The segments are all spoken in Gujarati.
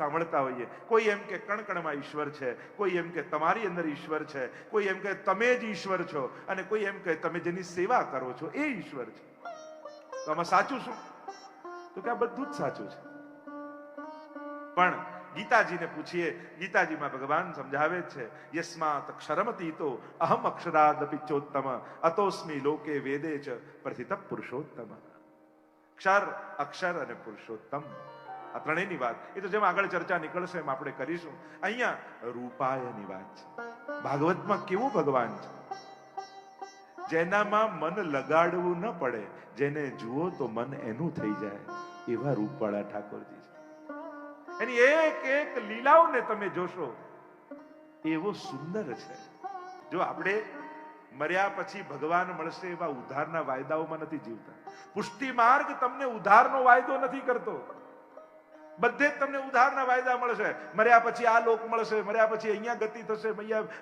સાંભળતા હોઈએ. કોઈ એમ કે કણકણમાં ઈશ્વર છે, કોઈ એમ કે તમારી અંદર ઈશ્વર છે, કોઈ એમ કે તમે જ ઈશ્વર છો અને કોઈ એમ કે તમે જેની સેવા કરો છો એ ઈશ્વર છે. તો આમાં સાચું શું? તો કે આ બધું જ સાચું છે. પણ ગીતાજીને પૂછીએ, ગીતાજીમાં ભગવાન સમજાવે છે, યસ્માત ક્ષરમતી તો અહમ અક્ષરાદ પિચોત્તમ અતોસ્મી લોકે વેદે ચ પ્રથિત પુરુષોત્તમ. ક્ષર અક્ષર અને પુરુષોત્તમ. આ ત્રણેયની વાત. એ તો જેમ આગળ ચર્ચા નીકળશે એમ આપણે કરીશું. અહીંયા રૂપાયની વાત છે. ભાગવતમાં કેવું ભગવાન છે? જેનામાં મન લગાડવું ન પડે, જેને જુઓ તો મન એનું થઈ જાય, એવા રૂપવાળા ઠાકોરજી છે. એની એક એક લીલાઓને તમે જોશો, એવો સુંદર છે. જો આપણે મર્યા પછી ભગવાન મળશે એવા ઉધારના વાયદાઓમાં નથી જીવતા. પુષ્ટિ માર્ગ તમને ઉધારનો વાયદો નથી કરતો. બધે જ તમને ઉધારના વાયદા મળશે. મર્યા પછી આ લોક મળશે, મર્યા પછી અહીંયા ગતિ થશે,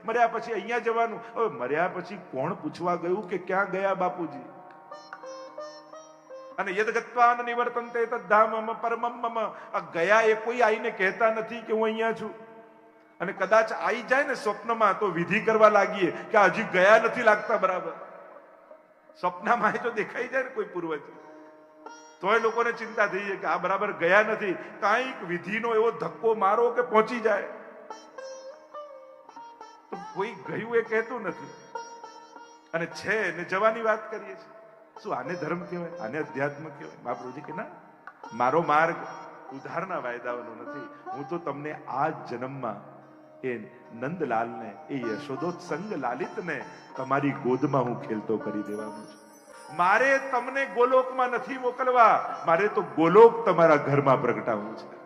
મર્યા પછી અહીંયા જવાનું. હવે મર્યા પછી કોણ પૂછવા ગયું કે ક્યાં ગયા બાપુજી? અને યદ ગત્વાન નિવર્તનતે તદ્ધામમ પરમમ મમ. આ ગયા એ કોઈ આઈને કહેતા નથી કે હું અહીંયા છું. અને કદાચ આવી જાય ને સ્વપ્નમાં તો વિધિ કરવા લાગીએ કે હજી ગયા નથી લાગતા બરાબર. સ્વપ્નમાં તો દેખાઈ જાય ને કોઈ પૂર્વજ. તોય લોકોને ચિંતા થઈ જાય કે આ બરાબર ગયા નથી. કાંઈક વિધિનો એવો ધક્કો મારો કે પહોંચી જાય. તો કોઈ ગયું એ કહેતું નથી. અને છે ને જવાની વાત કરીએ છીએ. શું આને ધર્મ કહેવાય? આને અધ્યાત્મ કહેવાય? મહાપ્રભુજી કે ના, મારો માર્ગ ઉધારના વાયદાઓનો નથી. હું તો તમને આ જન્મમાં એ નંદલાલને, એ યશોદોત્સંગ લાલિતને તમારી ગોદમાં હું ખેલતો કરી દેવાનો છું. મારે તમને ગોલોકમાં નથી મોકલવા. મારે તો ગોલોક તમારા ઘરમાં પ્રગટાવવું છે.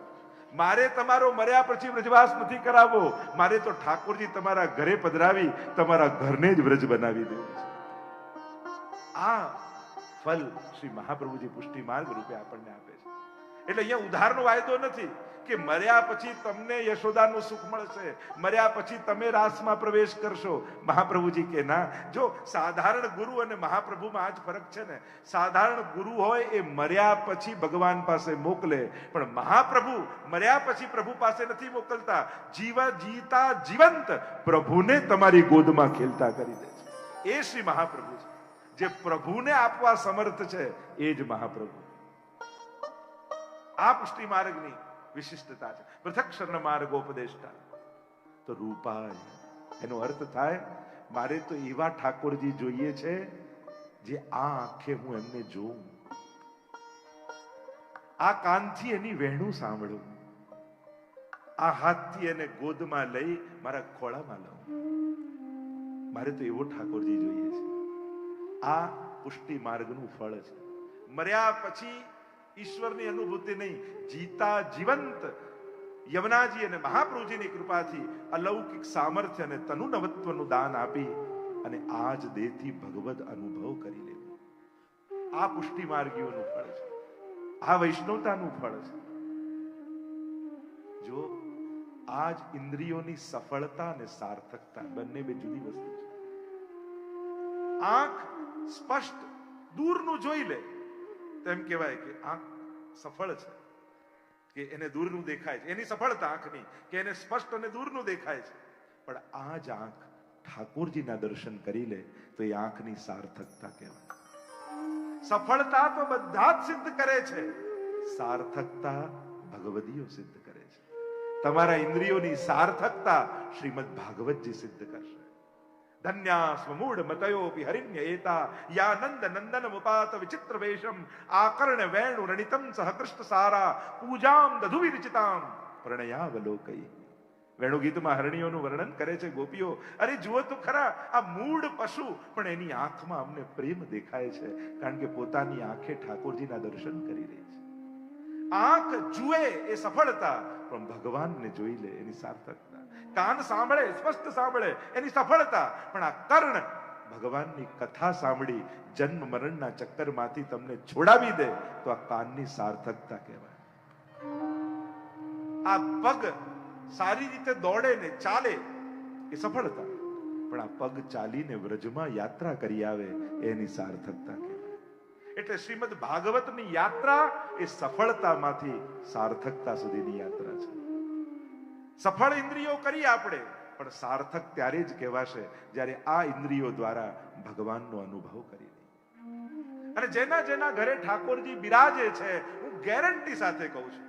મારે તમારો મર્યા પછી વ્રજવાસ નથી કરાવવો. મારે તો ઠાકોરજી તમારા ઘરે પધરાવી, તમારા ઘરને જ વ્રજ બનાવી દેવું છે. આ ફલ શ્રી મહાપ્રભુજી પુષ્ટિ માર્ગ રૂપે આપણને આપે છે. એટલે અહીંયા ઉધારનો વાયદો નથી. કે મર્યા પછી તમને યશોદાનું સુખ મળશે. મર્યા પછી તમે રાસમાં પ્રવેશ કરશો. મહાપ્રભુજી કે ના, જો સાધારણ ગુરુ અને મહાપ્રભુમાં આ જ ફરક છે ને, સાધારણ ગુરુ હોય એ મર્યા પછી ભગવાન પાસે મોકલે, પણ મહાપ્રભુ મર્યા પછી પ્રભુ પાસે નથી મોકલતા. જીવ જીતા જીવંત પ્રભુને તમારી ગોદમાં ખેલતા કરી દે છે. એ શ્રી મહાપ્રભુ છે જે પ્રભુને આપવા સમર્થ છે, એ જ મહાપ્રભુ. આ પુષ્ટિ માર્ગની વિશિષ્ટતા છે. પૃથક શરણ માર્ગોપદેષ્ટા તો રૂપાય. એનો અર્થ થાય, મારે તો એવા ઠાકોરજી જોઈએ છે, જે આ આંખે હું એમને જોઉં. આ કાનથી એની વહેણું સાંભળું. આ હાથથી એને ગોદમાં લઈ મારા ખોળામાં લઉં. મારે તો એવો ઠાકોરજી જોઈએ છે. આ પુષ્ટિ માર્ગનું ફળ છે. મર્યા પછી ઈશ્વરની અનુભૂતિ નહીં. જીતા જીવંત. યમુનાજી અને મહાપ્રભુજીની કૃપાથી અલૌકિક સામર્થ્ય અને તનુ નવત્વનું દાન આપી અને આ જ દેહથી ભગવદ અનુભવ કરી લેવો. આ પુષ્ટિ માર્ગીઓનું ફળ છે. આ વૈષ્ણવતાનું ફળ છે. જો આજ ઇન્દ્રિયોની સફળતા અને સાર્થકતા બંને બે જુદી વસ્તુ છે. આંખ સ્પષ્ટ, દૂરનું જોઈ લે. તો એમ કહેવાય કે આંખ સફળ છે, કે એને દૂરનું દેખાય છે. એની સફળતા આંખની, કે એને સ્પષ્ટ અને દૂરનું દેખાય છે. પણ આ જ આંખ ઠાકોરજીના દર્શન કરી લે, તો એ આંખની સાર્થકતા કહેવાય. સફળતા તો બધા જ સિદ્ધ કરે છે. સાર્થકતા ભગવદીઓ સિદ્ધ કરે છે. તમારા ઇન્દ્રિયોની સાર્થકતા શ્રીમદ ભાગવતજી સિદ્ધ કરશે. ધન્યા સ્વમૂઢ મતયોપી હરિણ્ય એતા યાનંદ નંદન મુપાત વિચિત્ર વેશમ આકર્ણ વેણુ રણિતમ સહ કૃષ્ણ સારા પૂજામ દધુ વિરચિતામ પ્રણયાવલોકઈ વેણુ ગીતમાં હરણીઓનું વર્ણન કરે છે ગોપીઓ અરે જુઓ તો ખરા આ મૂળ પશુ પણ એની આંખમાં અમને પ્રેમ દેખાય છે કારણ કે પોતાની આંખે ઠાકોરજીના દર્શન કરી રહી છે આંખ જુએ એ સફળતા પણ ભગવાનને જોઈ લે એની સાર્થકતા કાન સાંભળે, સ્પષ્ટ સાંભળે, એની સફળતા. પણ આ કર્ણ ભગવાનની કથા સાંભળી જન્મ મરણના ચક્કરમાંથી તમને છોડાવી દે, તો આ કાનની સાર્થકતા કહેવાય. આ પગ સારી રીતે દોડે ને ચાલે એ સફળતા. પણ આ પગ ચાલીને વ્રજમાં યાત્રા કરી આવે એની સાર્થકતા કહેવાય. એટલે શ્રીમદ ભાગવતની યાત્રા એ સફળતામાંથી સાર્થકતા સુધીની યાત્રા છે. સફળ ઇન્દ્રિયો કરીએ આપણે, પણ સાર્થક ત્યારે જ કહેવાશે જ્યારે આ ઇન્દ્રિયો દ્વારા ભગવાનનો અનુભવ કરી અને જેના જેના ઘરે ઠાકોરજી બિરાજે છે, હું ગેરંટી સાથે કહું છું,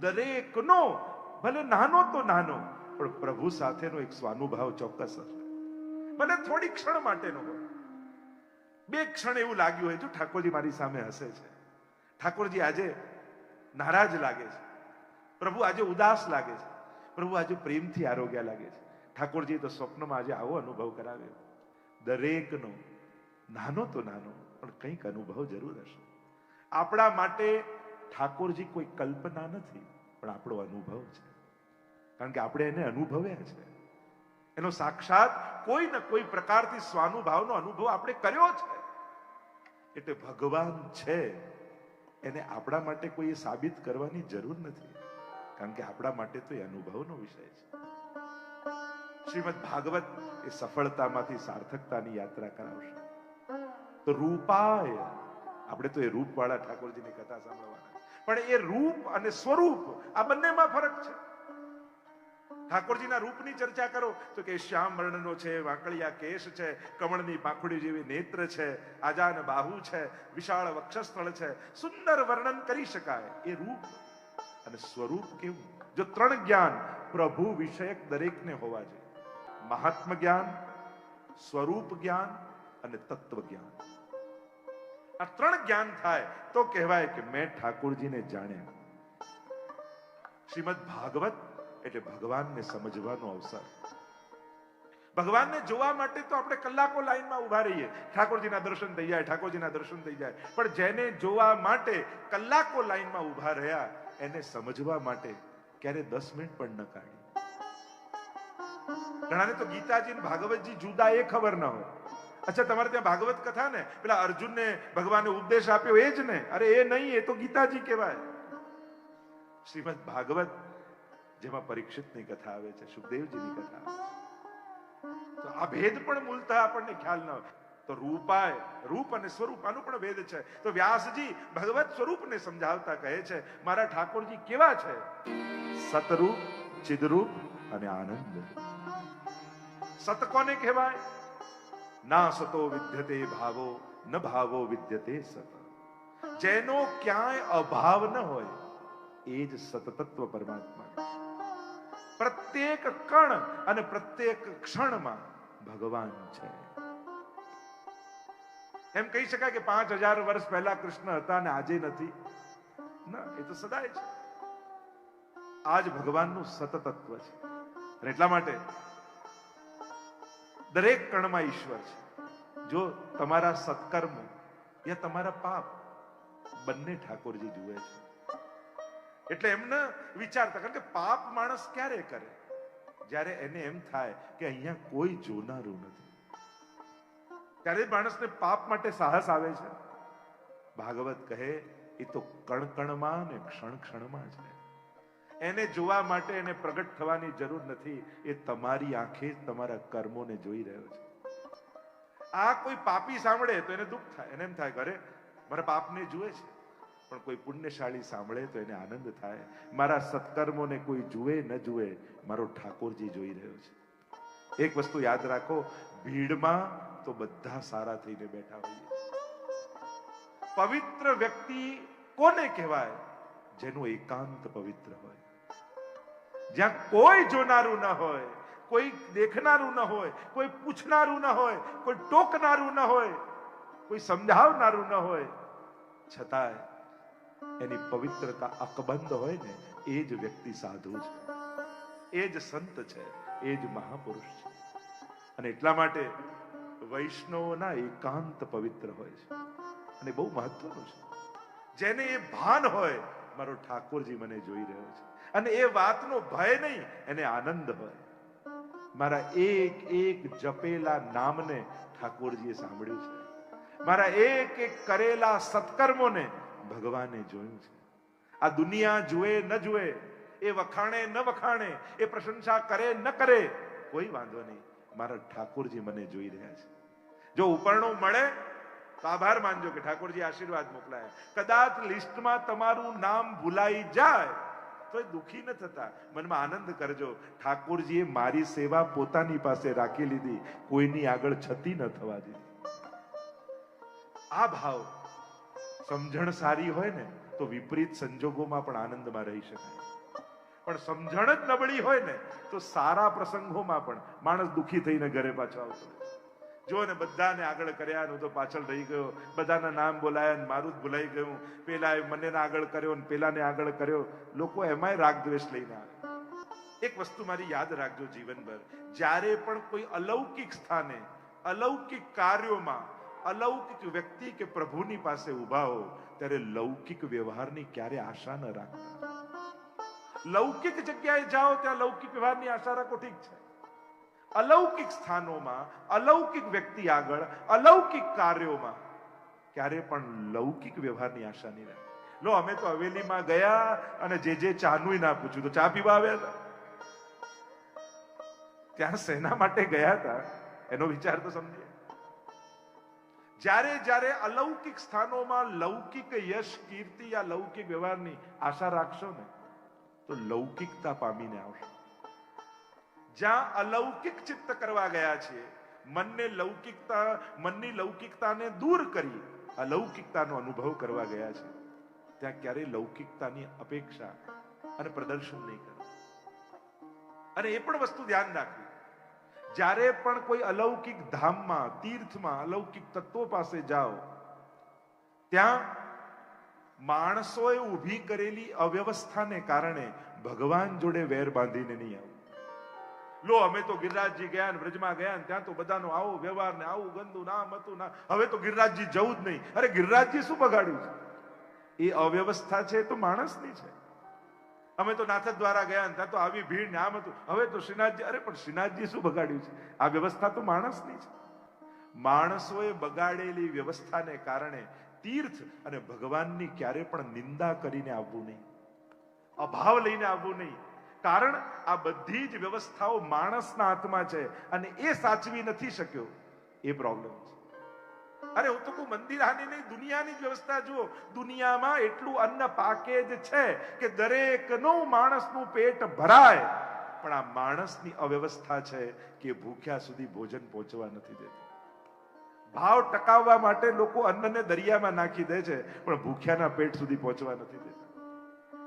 દરેકનો, ભલે નાનો તો નાનો, પણ પ્રભુ સાથેનો એક સ્વાનુભાવ ચોક્કસ હશે. ભલે થોડી ક્ષણ માટેનો બે ક્ષણ એવું લાગ્યું હોય, જો ઠાકોરજી મારી સામે હસે છે. ઠાકોરજી આજે નારાજ લાગે છે. પ્રભુ આજે ઉદાસ લાગે છે. પ્રભુ, આજે પ્રેમથી આરોગ્ય લાગે છે. ઠાકોરજી, તો સ્વપ્નમાં આજે આવો અનુભવ કરાવ્યો દરેકનો, નાનો તો નાનો, પણ કંઈક અનુભવ જરૂર હશે. આપણા માટે ઠાકોરજી કોઈ કલ્પના નથી, પણ આપણો અનુભવ છે. કારણ કે આપણે એને અનુભવ્યા છે. એનો સાક્ષાત કોઈ ને કોઈ પ્રકારથી સ્વાનુભાવનો અનુભવ આપણે કર્યો છે. એટલે ભગવાન છે, એને આપણા માટે કોઈ સાબિત કરવાની જરૂર નથી. કારણ કે આપણા માટે તો એ અનુભવનો વિષય છે. શ્રીમદ ભાગવત એ સફળતામાંથી સાર્થકતાની યાત્રા કરાવશે. તો રૂપાય. આપણે તો એ રૂપવાળા ઠાકોરજીની કથા સાંભળવાના પણ એ રૂપ અને સ્વરૂપ આ બંનેમાં ફરક છે. ઠાકોરજીના રૂપની ચર્ચા કરો તો કે શ્યામ વર્ણનો છે, વાંકળિયા કેશ છે, કમળની પાંખડી જેવી નેત્ર છે, આજાન બાહુ છે, વિશાળ વક્ષસ્થળ છે. સુંદર વર્ણન કરી શકાય. એ રૂપ અને સ્વરૂપ કેવું? જો ત્રણ જ્ઞાન પ્રભુ વિષયક દરેકને હોવા જોઈએ. મહાત્મ જ્ઞાન, સ્વરૂપ જ્ઞાન અને તત્વ જ્ઞાન. આ ત્રણ જ્ઞાન થાય તો કહેવાય કે મેં ઠાકોરજીને જાણ્યા. શ્રીમદ ભાગવત એટલે ભગવાનને સમજવાનો અવસર. ભગવાનને જોવા માટે તો આપણે કલાકો લાઈનમાં ઊભા રહીએ. ઠાકોરજીના દર્શન થઈ જાય, ઠાકોરજીના દર્શન થઈ જાય. પણ જેને જોવા માટે કલાકો લાઈનમાં ઊભા રહ્યા એને સમજવા માટે ક્યારે દસ મિનિટ પણ ન કાઢી. ઘણાને તો ગીતાજી ને ભાગવતજી જુદા એ ખબર ન હોય. અચ્છા, તમારે ત્યાં ભાગવત કથા ને? પેલા અર્જુનને ભગવાને ઉપદેશ આપ્યો, એ જ ને? અરે, એ નહીં, એ તો ગીતાજી કહેવાય. શ્રીમદ ભાગવત જેમાં પરીક્ષિતની કથા આવે છે, સુખદેવજીની કથા આવે છે. તો આ ભેદ પણ મૂલતા આપણને ખ્યાલ ન હોય. તો રૂપાય રૂપ અને સ્વરૂપ આનું પણ ભેદ છે. તો વ્યાસજી ભગવત સ્વરૂપને સમજાવતા કહે છે, મારા ઠાકોરજી કેવા છે? સતરૂપ, ચિદરૂપ અને આનંદ. સત કોને કહેવાય? ના સતો વિદ્યતે ભાવો, ન ભાવો વિદ્યતે સત. જેનો ક્યાંય અભાવ ન હોય, એ જ સતતત્વ પરમાત્મા પ્રત્યેક કણ અને પ્રત્યેક ક્ષણમાં ભગવાન છે. એમ કહી શકાય કે પાંચ હજાર વર્ષ પહેલા કૃષ્ણ હતા અને આજે નથી. ના, એ તો સદાય છે. આજ ભગવાનનું સતતત્વ છે. અને એટલા માટે દરેક કણમાં ઈશ્વર છે. જો તમારા સત્કર્મ યા તમારા પાપ બંને ઠાકોરજી જુએ છે. એટલે એમને વિચારતા, કારણ કે પાપ માણસ ક્યારે કરે? જ્યારે એને એમ થાય કે અહીંયા કોઈ જોનારું નથી. ત્યારે માણસને પાપ માટે સાહસ આવે છે. ભાગવત કહે એ તો કણ કણમાં ને ક્ષણ ક્ષણમાં છે. એને જોવા માટે એને પ્રગટ થવાની જરૂર નથી. એ તમારી આંખે તમારા કર્મોને જોઈ રહ્યો છે. આ કોઈ પાપી સાંભળે તો એને દુઃખ થાય. એને એમ થાય ઘરે મારા પાપને જુએ છે. પણ કોઈ પુણ્યશાળી સાંભળે તો એને આનંદ થાય. મારા સત્કર્મોને કોઈ જુએ, ન જુએ, મારો ઠાકોરજી જોઈ રહ્યો છે. એક વસ્તુ યાદ રાખો, ભીડમાં તો બધા સારા થઈને બેઠા હોઈએ પવિત્ર વ્યક્તિ કોને કહેવાય? જેનું એકાંત પવિત્ર હોય. જ્યાં કોઈ જોનારું ન હોય, કોઈ દેખનારું ન હોય, કોઈ પૂછનારું ન હોય, કોઈ ટોકનારું ન હોય, કોઈ સમજાવનારું ન હોય, છતાંય એની પવિત્રતા અકબંધ હોય ને, એ જ વ્યક્તિ સાધુ છે. એ જ સંત છે, એ જ મહાપુરુષ છે. અને એટલા માટે વૈષ્ણવોના એકાંત પવિત્ર હોય છે. અને બહુ મહત્વનું છે. જેને એ ભાન હોય, મારો ઠાકોરજી મને જોઈ રહ્યો છે. અને એ વાતનો ભય નહીં, એને આનંદ હોય. મારા એક એક જપેલા નામને ઠાકોરજીએ સાંભળ્યું છે. મારા એક એક કરેલા સત્કર્મોને ભગવાને જોયું છે. આ દુનિયા જુએ ન જુએ, એ વખાણે ન વખાણે, એ પ્રશંસા કરે ન કરે, કોઈ વાંધો નહીં. મારા ઠાકોરજી મને જોઈ રહ્યા છે. જો ઉપરણું મળે, તો આભાર માનજો કે ઠાકોરજી આશીર્વાદ મોકલાયા. કદાચ લિસ્ટમાં તમારું નામ ભૂલાઈ જાય તો દુખી ન થતા. મનમાં આનંદ કરજો. ઠાકોરજીએ મારી સેવા પોતાની પાસે રાખી લીધી. કોઈની આગળ છતી ન થવા દીધી. આ ભાવ સમજણ સારી હોય ને, તો વિપરીત સંજોગોમાં પણ આનંદમાં રહી શકાય. પણ સમજણ જ નબળી હોય ને, તો સારા પ્રસંગોમાં પણ માણસ દુખી થઈને ઘરે પાછો આવતો. જો ને બધાને આગળ કર્યા હું તો પાછળ રહી ગયો. બધાના નામ બોલાયા ને મારું જ ભૂલાઈ ગયું. પેલા મને આગળ કર્યો ને પેલાને આગળ કર્યો. લોકો એમાંય રાગ દ્વેષ લઈને આવે. એક વસ્તુ મારી યાદ રાખજો જીવનભર. જ્યારે પણ કોઈ અલૌકિક સ્થાને, અલૌકિક કાર્યોમાં, અલૌકિક વ્યક્તિ કે પ્રભુની પાસે ઊભા હો, ત્યારે લૌકિક વ્યવહારની ક્યારે આશા ન રાખતા લૌકિક જગ્યાએ જાઓ, ત્યાં લૌકિક વ્યવહારની આશા રાખો, ઠીક છે. અલૌકિક સ્થાનોમાં, અલૌકિક વ્યક્તિ આગળ, અલૌકિક કાર્યોમાં, ક્યારે પણ લૌકિક વ્યવહારની આશા નહીં રાખી. લો, અમે તો હવેલીમાં ગયા અને જે જે ચાનું ના પૂછ્યું, તો ચા પીવા આવ્યા હતા? ત્યાં સેના માટે ગયા હતા? એનો વિચાર તો સમજીએ. જ્યારે જ્યારે અલૌકિક સ્થાનોમાં લૌકિક યશ, કીર્તિ યા લૌકિક વ્યવહારની આશા રાખશો ને, તો લૌકિકતા પામીને આવશો. જ્યાં અલૌકિક ચિત્ત કરવા ગયા છે મનને લૌકિકતા, મનની લૌકિકતાને દૂર કરી અલૌકિકતાનો અનુભવ કરવા ગયા છે. ત્યાં ક્યારેય લૌકિકતાની અપેક્ષા અને પ્રદર્શન નહીં કરે. અને એ પણ વસ્તુ ધ્યાન રાખવી. જ્યારે પણ કોઈ અલૌકિક ધામમાં, તીર્થમાં, અલૌકિક તત્વો પાસે જાઓ, ત્યાં માણસોએ ઊભી કરેલી અવ્યવસ્થાને કારણે ભગવાન જોડે વેર બાંધીને નહીં આવું. લો, અમે તો ગિરિરાજજી ગયા ને વ્રજમાં ગયા ને ત્યાં તો બધાનો આવો વ્યવહાર ને આવું ગંદુ નામ હતું ના હવે તો ગિરિરાજજી જવું જ નહીં. અરે ગિરિરાજજી શું બગાડ્યું છે? એ અવ્યવસ્થા છે તો માણસની છે. અમે તો નાથ દ્વારા ગયા ને ત્યાં તો આવી ભીડ ને આમ હતું. હવે તો શ્રીનાથજી, અરે પણ શ્રીનાથજી શું બગાડ્યું છે? આ વ્યવસ્થા તો માણસની છે. માણસોએ બગાડેલી વ્યવસ્થાને કારણે તીર્થ અને ભગવાનની ક્યારે પણ નિંદા કરીને આવવું નહીં. અભાવ લઈને આવવું નહીં. કારણ આ બધી જ વ્યવસ્થાઓ માણસના હાથમાં છે અને એ સાચવી નથી શક્યો. એ પ્રોબ્લેમ છે. અરે હું તો કહું મંદિર હાની નહીં, દુનિયાની જ વ્યવસ્થા જુઓ. દુનિયામાં એટલું અન્ન પાકે જ છે કે દરેકનું માણસનું પેટ ભરાય. પણ આ માણસની અવ્યવસ્થા છે કે ભૂખ્યા સુધી ભોજન પહોંચવા નથી દેતું. ભાવ ટકાવવા માટે લોકો અન્નને દરિયામાં નાખી દે છે, પણ ભૂખ્યાના પેટ સુધી પહોંચવા નથી દેતા.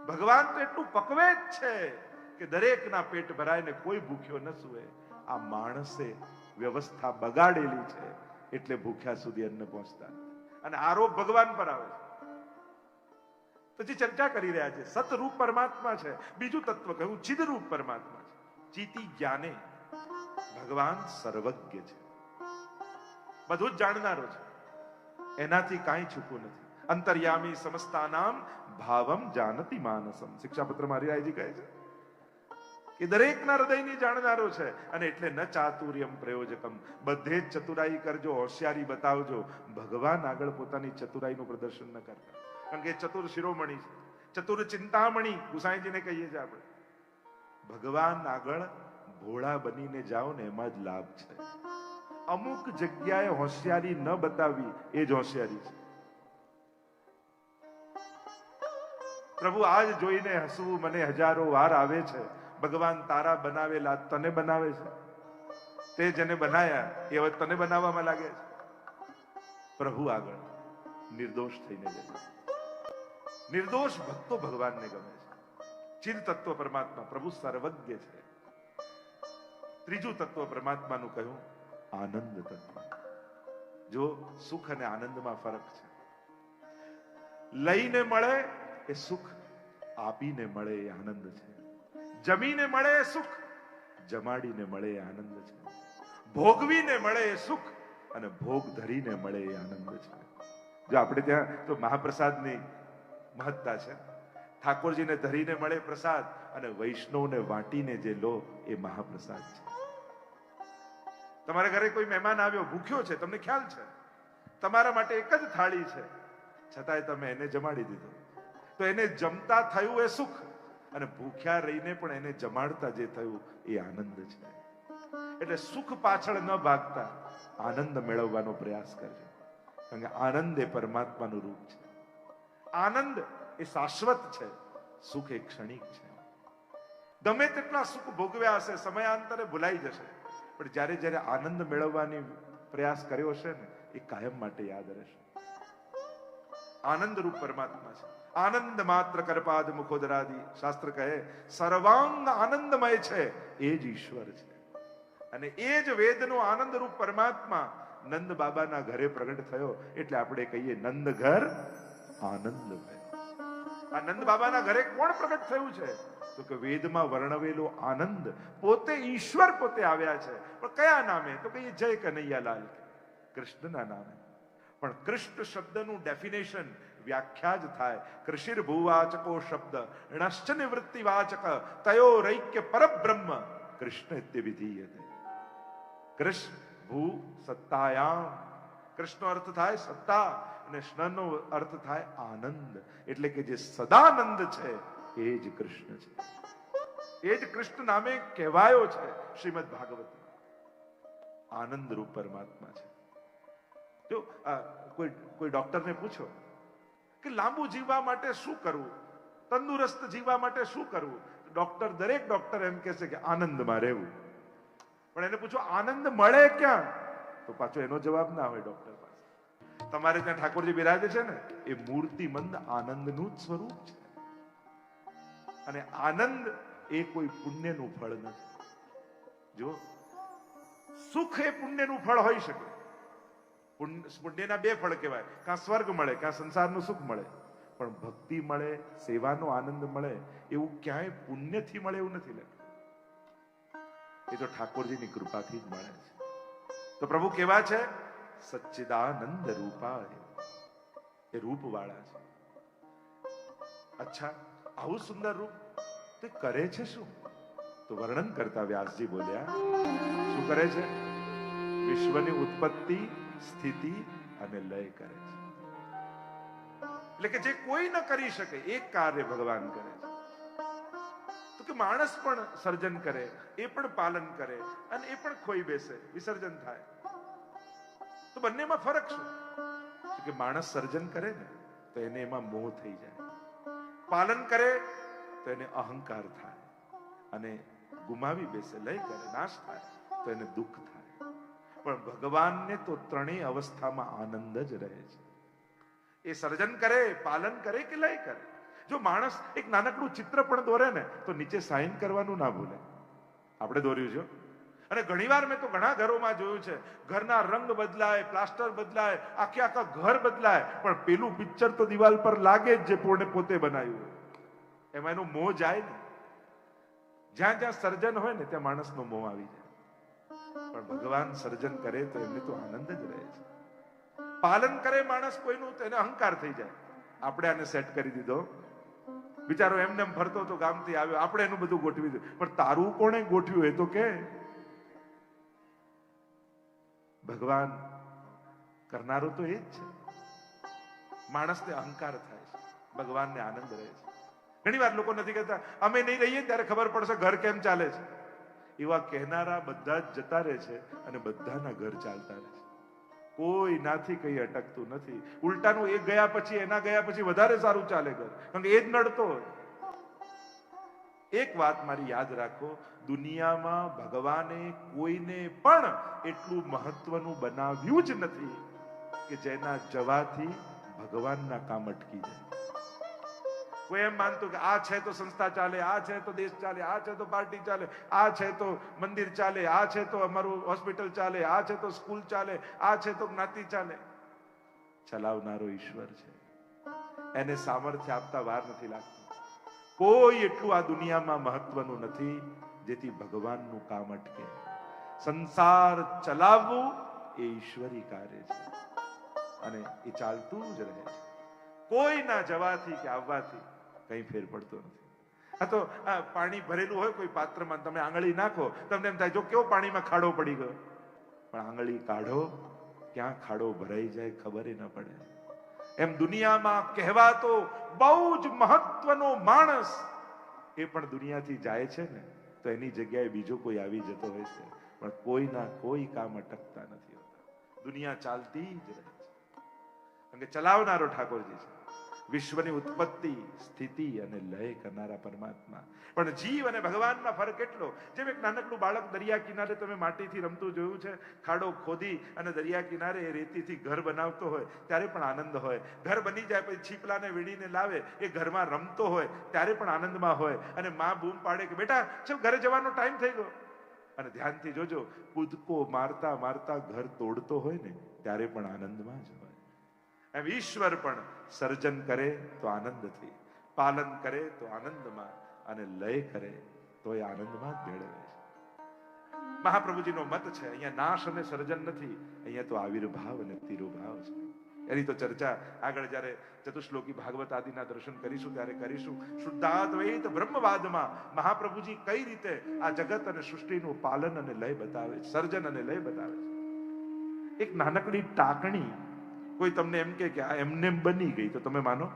ભગવાન તો એટલું પકવે જ છે. કે દરેકના પેટ ભરાય ને કોઈ ભૂખ્યો ન સુવે. આ માણસે વ્યવસ્થા બગાડેલી છે એટલે ભૂખ્યા સુધી અન્ન પહોંચતા અને આરોપ ભગવાન પર આવે છે. પછી ચર્ચા કરી રહ્યા છે, સતરૂપ પરમાત્મા છે. બીજું તત્વ કહ્યું, ચિદરૂપ પરમાત્મા છે. ચીતી જ્ઞાને ભગવાન સર્વજ્ઞ છે. બધું જ જાણનારો છે. એનાથી કાંઈ છૂપું નથી. અંતર્યામી સમસ્તાનામ ભાવમ જાનતી માનસમ. શિક્ષાપત્ર મારી કહે છે. કે દરેકના હૃદયની જાણનારો છે. અને એટલે ન ચાતુર્યમ પ્રયોજકમ. બધે જ ચતુરાઈ કરજો, હોશિયારી બતાવજો. ભગવાન આગળ પોતાની ચતુરાઈનું પ્રદર્શન ન કરતા. કારણ કે ચતુર શિરોમણી છે. ચતુર ચિંતામણી, ગુસાઈજીને કહીએ છીએ આપણે. ભગવાન આગળ ભોળા બનીને જાઓ ને એમાં જ લાભ છે. અમુક જગ્યાએ હોશિયારી ન બતાવવી, એ જ હોશિયારી છે. પ્રભુ આજ જોઈને હસવું મને હજારો વાર આવે છે. ભગવાન તારા બનાવેલા, તને બનાવે છે. તે જેને બનાયા, એ હવે તને બનાવવામાં લાગે છે. પ્રભુ આગળ નિર્દોષ થઈને જશે નિર્દોષ ભક્તો ભગવાનને ગમે છે. ચિર તત્વ પરમાત્મા પ્રભુ સર્વજ્ઞ છે. ત્રીજું તત્વ પરમાત્માનું કહ્યું, આનંદ તત્વ. જો સુખ અને આનંદમાં ફરક છે. લઈને મળે એ સુખ, આપીને મળે એ આનંદ છે. જમીને મળે એ સુખ, જમાડીને મળે એ આનંદ છે ભોગવીને મળે એ સુખ અને ભોગ ધરીને મળે એ આનંદ છે જો આપણે ત્યાં તો મહાપ્રસાદની મહત્તા છે. ઠાકોરજીને ધરીને મળે પ્રસાદ અને વૈષ્ણવને વાટીને જે લો એ મહાપ્રસાદ છે. તમારા ઘરે કોઈ મહેમાન આવ્યો, ભૂખ્યો છે, તમને ખ્યાલ છે? તમારા માટે એક જ થાળી છે. છતાંય તમે એને જમાડી દીધો. તો એને જમતા થયું એ સુખ. અને ભૂખ્યા રહીને પણ એને જમાડતા જે થયું એ આનંદ છે એટલે સુખ પાછળ ન ભાગતા આનંદ મેળવવાનો પ્રયાસ કરજો. કારણ કે આનંદ એ પરમાત્માનું રૂપ છે. આનંદ એ શાશ્વત છે, સુખ એ ક્ષણિક છે. ગમે તેટલા સુખ ભોગવ્યા હશે, સમયાંતરે ભૂલાઈ જશે. પણ જ્યારે જ્યારે આનંદ મેળવવાની પ્રયાસ કર્યો હશે ને, એ કાયમ માટે યાદ રહેશે. આનંદ રૂપ પરમાત્મા છે. આનંદ માત્ર કરપાદ મુખોદરાદી. શાસ્ત્ર કહે સર્વાંગ આનંદમય છે, એ જ ઈશ્વર છે. અને એ જ વેદનો આનંદ રૂપ પરમાત્મા નંદ બાબાના ઘરે પ્રગટ થયો. એટલે આપણે કહીએ નંદ ઘર આનંદમય. આ નંદ બાબાના ઘરે કોણ પ્રગટ થયું છે? તો કે વેદમાં વર્ણવેલો આનંદ પોતે ઈશ્વર પોતે આવ્યા છે. પણ કયા નામે? તો કે જય કનૈયાલાલ કૃષ્ણના નામે. પણ કૃષ્ણ શબ્દનું ડેફિનેશન વ્યાખ્યા જ થાય કૃષિર ભૂવાચકો શબ્દ ણશ્ચ નિવૃત્તિ વાચક તયો રૈક્ય પરબ્રહ્મ કૃષ્ણ વિધીયતે કૃષ્ણ ભૂ સત્તાયામ કૃષ્ણનો અર્થ થાય સત્તા અને સ્નનો અર્થ થાય આનંદ એટલે કે જે સદાનંદ છે એ જ કૃષ્ણ છે એ જ કૃષ્ણ નામે કહેવાયો છે શ્રીમદ ભાગવત આનંદ રૂપ પરમાત્મા છે જો કોઈ કોઈ ડોક્ટરને પૂછો કે લાંબુ જીવવા માટે શું કરવું? તંદુરસ્ત જીવવા માટે શું કરવું? ડોક્ટર દરેક ડોક્ટર એમ કહેશે કે આનંદમાં રહેવું. પણ એને પૂછો, આનંદ મળે ક્યાં? તો પાછો એનો જવાબ ના હોય ડોક્ટર પાસે. તમારે ત્યાં ઠાકોરજી બિરાજે છે ને, એ મૂર્તિમંદ આનંદનું જ સ્વરૂપ છે. અને આનંદ એ કોઈ પુણ્યનું ફળ નથી. જો સુખ એ પુણ્યનું ફળ હોઈ શકે. પુણ્યના બે ફળ કહેવાય. કાં સ્વર્ગ મળે, કાં સંસારનું સુખ મળે. પણ ભક્તિ મળે, સેવાનો આનંદ મળે, એવું ક્યાંય પુણ્યથી મળે એવું નથી લે એ તો ઠાકોરજીની કૃપાથી જ મળે છે. તો પ્રભુ કેવા છે? સચ્ચિદાનંદ રૂપા એ રૂપ વાળા છે. અચ્છા, આવું સુંદર રૂપ તે કરે છે શું? તો વર્ણન કરતા વ્યાસજી બોલ્યા, શું કરે છે? વિશ્વની ઉત્પત્તિ સ્થિતિ અને લય કરે છે. એટલે કે જે કોઈ ન કરી શકે, એક કાર્ય ભગવાન કરે છે. તો કે માણસ પણ સર્જન કરે, એ પણ પાલન કરે અને એ પણ ખોઈ બેસે, વિસર્જન થાય. તો બંનેમાં ફરક શું? કે માણસ સર્જન કરે ને, તો એને એમાં મોહ થઈ જાય. પાલન કરે, તો એને અહંકાર થાય. અને ગુમાવી બેસે, લય કરે, નાશ થાય, તો એને દુઃખ થાય. પણ ભગવાનને તો ત્રણેય અવસ્થામાં આનંદ જ રહે છે. એ સર્જન કરે, પાલન કરે કે લય કરે? જો માણસ એક નાનકડું ચિત્ર પણ દોરે ને, તો નીચે સાઇન કરવાનું ના ભૂલે. આપણે દોર્યું છે અને ઘણીવાર મેં તો ઘણા ઘરોમાં જોયું છે, ઘરના રંગ બદલાય, પ્લાસ્ટર બદલાય, આખે આખા ઘર બદલાય, પણ પેલું પિક્ચર તો દિવાલ પર લાગે જ જે પૂર્ણ પોતે બનાવ્યું એમાં એનો મોહ જાય ને. જ્યાં જ્યાં સર્જન હોય ને, ત્યાં માણસનો મોહ આવી જાય. પણ ભગવાન સર્જન કરે તો એમને તો આનંદ જ રહે છે. પાલન કરે માણસ કોઈનું તો એને અહંકાર થઈ જાય. આપણે આને સેટ કરી દીધો. બિચારો એમને ફરતો તો ગામથી આવ્યો. આપણે એનું બધું ગોઠવી દીધું. પણ તારું કોણે ગોઠવ્યું એ તો કે? ભગવાન કરનારો તો એ જ છે. માણસને અહંકાર થાય છે. ભગવાનને આનંદ રહે છે. ઘણી વાર લોકો નથી કહેતા, અમે નહીં રહીએ ત્યારે ખબર પડશે ઘર કેમ ચાલે છે. એવા કહેનારા બધા જ જતા રહે છે અને બધાના ઘર ચાલતા રહે છે. કોઈ નાથી કઈ અટકતું નથી. ઉલટાનું એ ગયા પછી, એના ગયા પછી વધારે સારું ચાલે ઘર. કારણ કે એ જ નડતો એક વાત મારી યાદ રાખો, દુનિયામાં ભગવાને કોઈને પણ એટલું મહત્વનું બનાવ્યું જ નથી કે જેના જવાથી ભગવાનના કામ અટકી જાય. કોઈ એમ માનતું કે આ છે તો સંસ્થા ચાલે આ છે તો દેશ ચાલે આ છે તો પાર્ટી ચાલે આ છે તો મંદિર ચાલે આ છે તો અમારું હોસ્પિટલ ચાલે આ છે તો સ્કૂલ ચાલે આ છે તો જ્ઞાતિ ચાલે ચલાવનારો ઈશ્વર છે એને સામર્થ્ય આપતા વાર નથી લાગતી કોઈ એટલું આ દુનિયામાં મહત્વનું નથી જેથી ભગવાનનું કામ અટકે સંસાર ચલાવવું એ ઈશ્વરી કાર્ય છે અને એ ચાલતું જ રહે છે. કોઈના જવાથી કે આવવાથી કઈ ફેર પડતો નથી. આ તો, આ પાણી ભરેલું હોય કોઈ પાત્રમાં તમે આંગળી નાખો, તમને એમ થાય, જો કેવો પાણીમાં ખાડો પડી ગયો? પણ આંગળી કાઢો, ક્યાં ખાડો ભરાઈ જાય ખબર ન પડે. એમ દુનિયામાં કહેવાતો બહુ જ મહત્વનો માણસ એ પણ દુનિયાથી જાય છે ને, તો એની જગ્યાએ બીજો કોઈ આવી જતો હોય છે પણ કોઈના કોઈ કામ અટકતા નથી હોતા. દુનિયા ચાલતી જ રહે છે. ચલાવનારો ઠાકોરજી છે. વિશ્વની ઉત્પત્તિ, સ્થિતિ અને લય કરનારા પરમાત્મા. પણ જીવ અને ભગવાનના ફરક એટલો, જેમ એક નાનકડું બાળક દરિયા કિનારે તમે માટીથી રમતું જોયું છે, ખાડો ખોદી અને દરિયા કિનારે રેતીથી ઘર બનાવતો હોય, ત્યારે પણ આનંદ હોય. ઘર બની જાય પછી છીપલાને વીણીને લાવે, એ ઘરમાં રમતો હોય, ત્યારે પણ આનંદમાં હોય. અને માં બૂમ પાડે કે, બેટા, ચલ ઘરે જવાનો ટાઈમ થઈ ગયો. અને ધ્યાનથી જોજો, કૂદકો મારતા મારતા ઘર તોડતો હોય ને, ત્યારે પણ આનંદમાં જ એમ ઈશ્વર પણ સર્જન કરે તો આનંદથી, પાલન કરે તો આનંદમાં અને લય કરે તો એ આનંદમાં જ મેળવે છે. મહાપ્રભુજીનો મત છે, અહીંયા નાશ અને સર્જન નથી, અહીંયા તો આવિર્ભાવ અને તિરુભાવ છે. એની તો ચર્ચા આગળ જ્યારે ચતુશ્લોકી ભાગવત આદિના દર્શન કરીશું, ત્યારે કરીશું. શુદ્ધાદ્વૈત બ્રહ્મવાદમાં મહાપ્રભુજી કઈ રીતે આ જગત અને સૃષ્ટિનું પાલન અને લય બતાવે છે, સર્જન અને લય બતાવે છે? એક નાનકડી ટાકણી કોઈ તમને એમ કે આ એમને બની ગઈ, તો તમે માનો?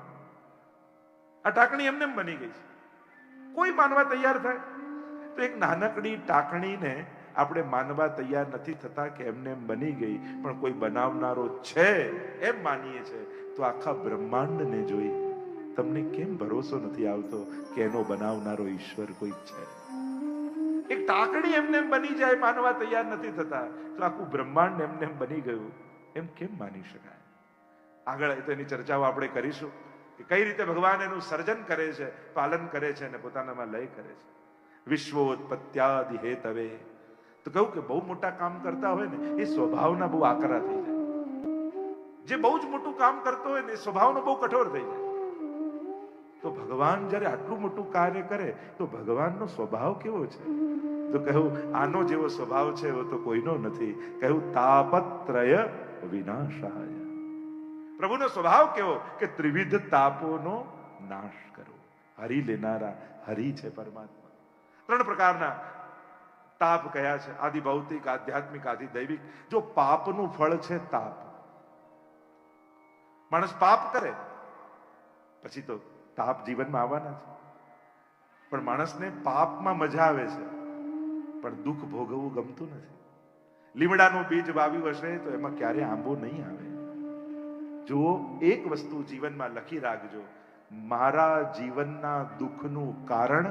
આ ટાંકણી એમને બની ગઈ છે. કોઈ માનવા તૈયાર થાય? તો એક નાનકડી ટાંકણીને આપણે માનવા તૈયાર નથી થતા કે એમને એમ બની ગઈ, પણ કોઈ બનાવનારો છે, એમ માનીએ છે, તો આખા બ્રહ્માંડને જોઈ. તમને કેમ ભરોસો નથી આવતો કે એનો બનાવનારો ઈશ્વર કોઈ છે? એક ટાંકણી એમને એમ બની જાય, માનવા તૈયાર નથી થતા, તો આખું બ્રહ્માંડ એમને એમ બની ગયું. એમ કેમ માની શકાય? આગળ તો એની ચર્ચાઓ આપણે કરીશું કે કઈ રીતે ભગવાન એનું સર્જન કરે છે, પાલન કરે છે અને પોતાનામાં લય કરે છે. વિશ્વોત્પત્યાદિ હેતવે. તો કહું કે બહુ મોટા કામ કરતા હોય ને, એ સ્વભાવના બહુ આકરા થઈ જાય. જે બહુ જ મોટું કામ કરતો હોય ને, એ સ્વભાવનો બહુ કઠોર થઈ જાય. તો ભગવાન જ્યારે આટલું મોટું કાર્ય કરે, તો ભગવાનનો સ્વભાવ કેવો છે? તો કહ્યું આનો જેવો સ્વભાવ છે એવો તો કોઈનો નથી. કહ્યું તાપત્રય વિનાશાય. પ્રભુનો સ્વભાવ કેવો? કે ત્રિવિધ તાપોનો નાશ કરો. હરી લેનારા, હરી છે પરમાત્મા. ત્રણ પ્રકારના તાપ કયા છે? આદિ ભૌતિક, આધ્યાત્મિક, આદિ દૈવિક. જો પાપનું ફળ છે તાપ. માણસ પાપ કરે, પછી તો તાપ જીવનમાં આવવાના છે. પણ માણસને પાપમાં મજા આવે છે, પણ દુઃખ ભોગવવું ગમતું નથી. લીમડાનું બીજ વાવ્યું હશે તો એમાં ક્યારે આંબો નહીં આવે. જુઓ એક વસ્તુ જીવનમાં લખી રાખજો, મારા જીવનના દુઃખનું કારણ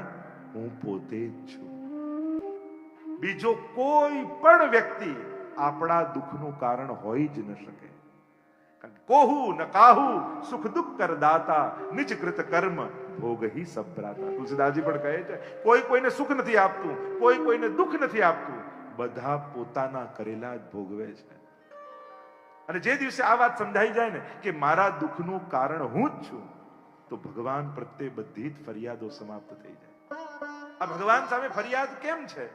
હું પોતે છું. બીજો કોઈ પણ વ્યક્તિ આપણા દુઃખનું કારણ હોઈ જ ન શકે. કોહુ ન કાહુ, સુખ દુઃખ કરદાતા નિજ કૃત કર્મ ભોગ હી સભ્રાતા તુલસીદાસજી પણ કહે છે, કોઈ કોઈને સુખ નથી આપતું, કોઈ કોઈને દુઃખ નથી આપતું, બધા પોતાના કરેલા જ ભોગવે છે. અને જે દિવસે આ વાત સમજાઈ જાય ને કે મારા દુઃખનું કારણ હું જ છું, તો ભગવાન પ્રત્યે બધી જ ફરિયાદો સમાપ્ત થઈ જાય. આ ભગવાન સામે ફરિયાદ કેમ છે?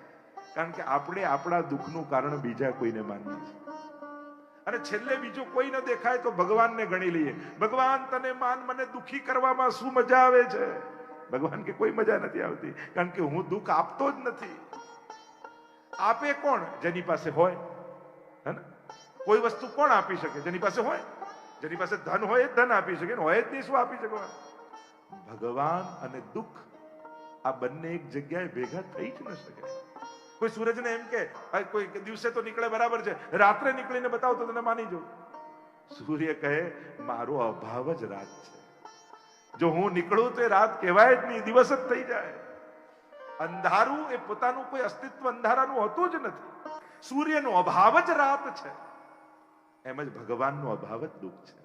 કારણ કે આપણે આપણા દુઃખનું કારણ બીજા કોઈને માનીએ છીએ અને છેલ્લે બીજું કોઈ ન દેખાય તો ભગવાનને ગણી લઈએ. ભગવાન, તને માન, મને દુખી કરવામાં શું મજા આવે છે? ભગવાન કે કોઈ મજા નથી આવતી, કારણ કે હું દુઃખ આપતો જ નથી. આપે કોણ જેની પાસે હોય? હે ને? કોઈ વસ્તુ કોણ આપી શકે? જેની પાસે હોય? જેની પાસે ધન હોય ધન આપી શકે, હોય જ નહીં શું આપી શકે ભગવાન અને દુઃખ આ બંને એક જગ્યાએ ભેગા થઈ જ ન શકે. કોઈ સૂરજને એમ કે કોઈ દિવસે તો નીકળે બરાબર છે, રાત્રે નીકળીને બતાવો તો તને માની જવું સૂર્ય કહે, મારો અભાવ જ રાત છે. જો હું નીકળું તો એ રાત કહેવાય જ નહીં, દિવસ જ થઈ જાય. અંધારું એ પોતાનું કોઈ અસ્તિત્વ અંધારાનું હોતું જ નથી. સૂર્યનો અભાવ જ રાત છે. એમ જ ભગવાનનો અભાવ જ દુઃખ છે.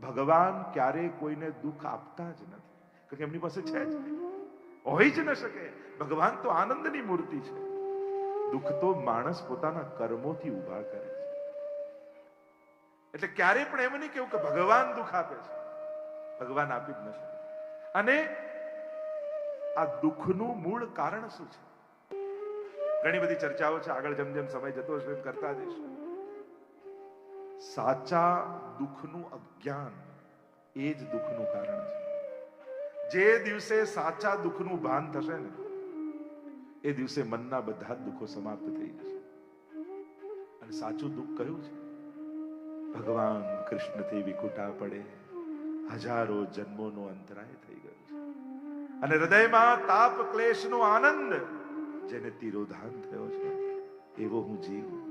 ભગવાન ક્યારેય કોઈને દુઃખ આપતા જ નથી. કારણ કે એમની પાસે છે જ હોય જ ન શકે. ભગવાન તો આનંદની મૂર્તિ છે. દુઃખ તો માણસ પોતાના કર્મોથી ઊભા કરે છે. એટલે ક્યારે પણ એમ નહીં કેવું કે ભગવાન દુઃખ આપે છે. ભગવાન આપી જ ન શકે. અને આ દુઃખનું મૂળ કારણ શું છે? ઘણી બધી ચર્ચાઓ છે. આગળ જેમ જેમ સમય જતો છે કરતા જઈશું. સાચા દુઃખનું અજ્ઞાન એ જ દુઃખનું કારણ છે. જે દિવસે સાચા દુઃખનું ભાન થશે ને, એ દિવસે મનના બધા જ દુઃખો સમાપ્ત થઈ જશે. અને સાચું દુઃખ કયું છે? ભગવાન કૃષ્ણથી વિખુટા પડે, હજારો જન્મોનો અંતરાય થઈ ગયો છે. અને હૃદયમાં તાપ ક્લેશનો આનંદ જેને તિરોધાન થયો છે, એવો હું જીવ.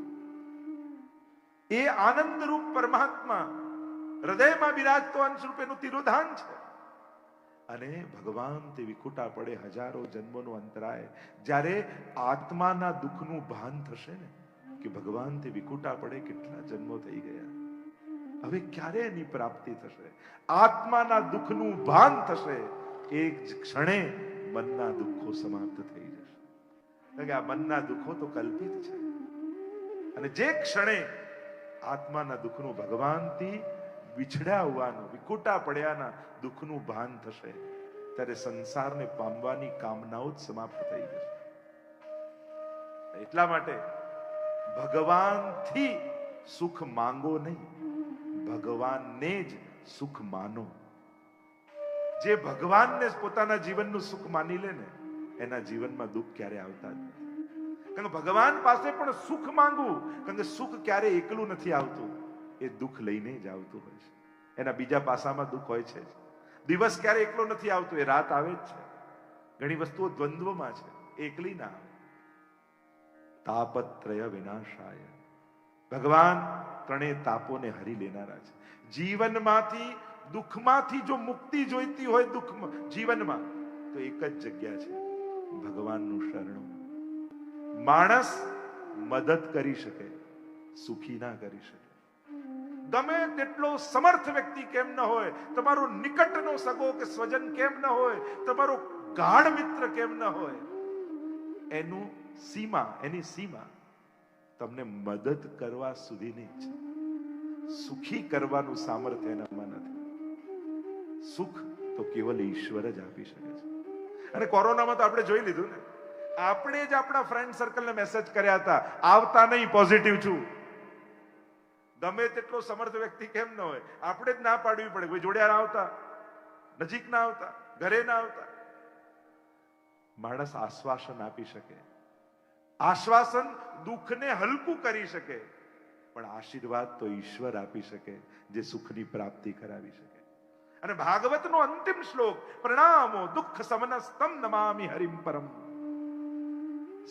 એ આનંદ રૂપ પરમાત્મા હૃદયમાં બિરાજતો અંશ રૂપેનું તિરોધાન છે. અને ભગવાન તે વિખુટા પડે, હજારો જન્મનો અંતરાય જ્યારે આત્માના દુઃખનું ભાન થશે ને, કે ભગવાન તે વિખુટા પડે, કેટલા જન્મો થઈ ગયા. હવે ક્યારે એની પ્રાપ્તિ થશે? આત્માના દુઃખનું ભાન થશે, એક ક્ષણે મનના દુઃખો સમાપ્ત થઈ જશે. આ મનના દુઃખો તો કલ્પિત છે. અને જે ક્ષણે આત્માના દુઃખનું ભગવાનથી વિછડ્યા હોવાનું વિકુટા પડ્યાના દુઃખનું ભાન થશે, ત્યારે સંસારને પામવાની કામનાઓ જ સમાપ્ત થઈ જશે. એટલા માટે ભગવાનથી સુખ માંગો નહીં, ભગવાનને જ સુખ માનો. જે ભગવાનને પોતાના જીવનનું સુખ માની લે ને, એના જીવનમાં દુઃખ ક્યારે આવતા નથી. કારણ ભગવાન પાસે પણ સુખ માંગવું કારણ કે સુખ ક્યારે એકલું નથી આવતું. એ દુઃખ લઈને જ આવતું હોય છે. એના બીજા પાસામાં દુઃખ હોય છે દિવસ ક્યારે એકલો નથી આવતો, એ રાત આવે જ છે. ઘણી વસ્તુઓ દ્વંદ્વમાં છે. એકલી ના આવે. તાપત્રય વિનાશાય. ભગવાન ત્રણેય તાપોને હરી લેનારા છે. જીવનમાંથી, દુઃખમાંથી જો મુક્તિ જોઈતી હોય દુઃખમાં, જીવનમાં, તો એક જ જગ્યા છે. ભગવાનનું શરણું. માણસ મદદ કરી શકે, સુખી ના કરી શકે. ગમે તેટલો સમર્થ વ્યક્તિ કેમ ન હોય, તમારો નિકટનો સગો કે સ્વજન કેમ ન હોય, તમારો ગાઢ મિત્ર કેમ ન હોય, એનું સીમા, એની સીમા તમને મદદ કરવા સુધીની છે સુખી કરવાનું સામર્થ્ય એનામાં નથી. સુખ તો કેવલ ઈશ્વર જ આપી શકે છે. અને કોરોનામાં તો આપણે જોઈ લીધું ને આપણે જ આપણા ફ્રેન્ડ સર્કલને મેસેજ કર્યા હતા, આવતા નહીં પોઝિટિવ છું. ગમે તેટલો સમર્થ વ્યક્તિ કેમ ન હોય? આપણે જ ના પાડવી પડે. કોઈ જોડે ના આવતા? નજીક ના આવતા? ઘરે ના આવતા? માણસ આશ્વાસન આપી શકે. આશ્વાસન દુઃખને હલકું કરી શકે. પણ આશીર્વાદ તો ઈશ્વર આપી શકે, જે સુખની પ્રાપ્તિ કરાવી શકે. અને ભાગવતનો અંતિમ શ્લોક, પ્રણામો દુઃખ સમનસ્તમ નમામી હરિમ પરમ.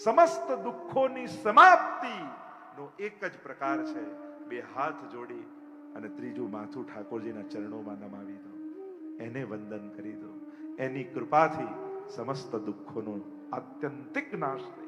સમસ્ત દુઃખોની સમાપ્તિ નો એક જ પ્રકાર છે. બે હાથ જોડી અને ત્રીજું માથું ઠાકોરજીના ચરણોમાં નમાવી દો. એને વંદન કરી દો. એની કૃપાથી સમસ્ત દુઃખોનો આત્યંતિક નાશ થઈ